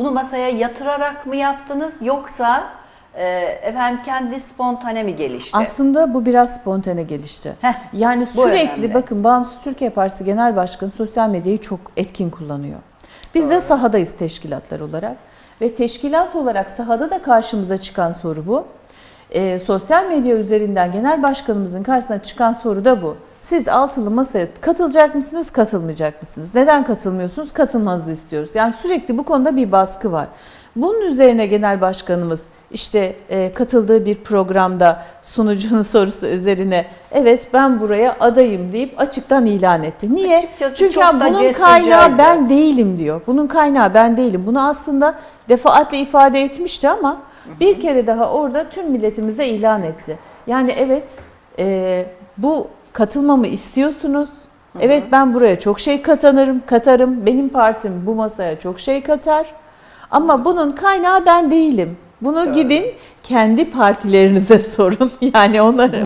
Bunu masaya yatırarak mı yaptınız yoksa e, efendim kendi spontane mi gelişti? Aslında bu biraz spontane gelişti. Heh, yani sürekli önemli. bakın Bağımsız Türkiye Partisi Genel Başkanı sosyal medyayı çok etkin kullanıyor. Biz de sahadayız teşkilatlar olarak ve teşkilat olarak sahada da karşımıza çıkan soru bu. Ee, sosyal medya üzerinden genel başkanımızın karşısına çıkan soru da bu. Siz altılı masaya katılacak mısınız, katılmayacak mısınız? Neden katılmıyorsunuz? Katılmanızı istiyoruz. Yani sürekli bu konuda bir baskı var. Bunun üzerine genel başkanımız işte e, katıldığı bir programda sunucunun sorusu üzerine evet ben buraya adayım deyip açıktan ilan etti. Niye? Açıkçası Çünkü çok ya da bunun kaynağı ben değilim diyor. Bunun kaynağı ben değilim. Bunu aslında defaatle ifade etmişti ama bir kere daha orada tüm milletimize ilan etti. Yani evet e, bu katılmamı istiyorsunuz. Evet ben buraya çok şey katanırım, katarım. Benim partim bu masaya çok şey katar. Ama bunun kaynağı ben değilim. Bunu gidin kendi partilerinize sorun. Yani onları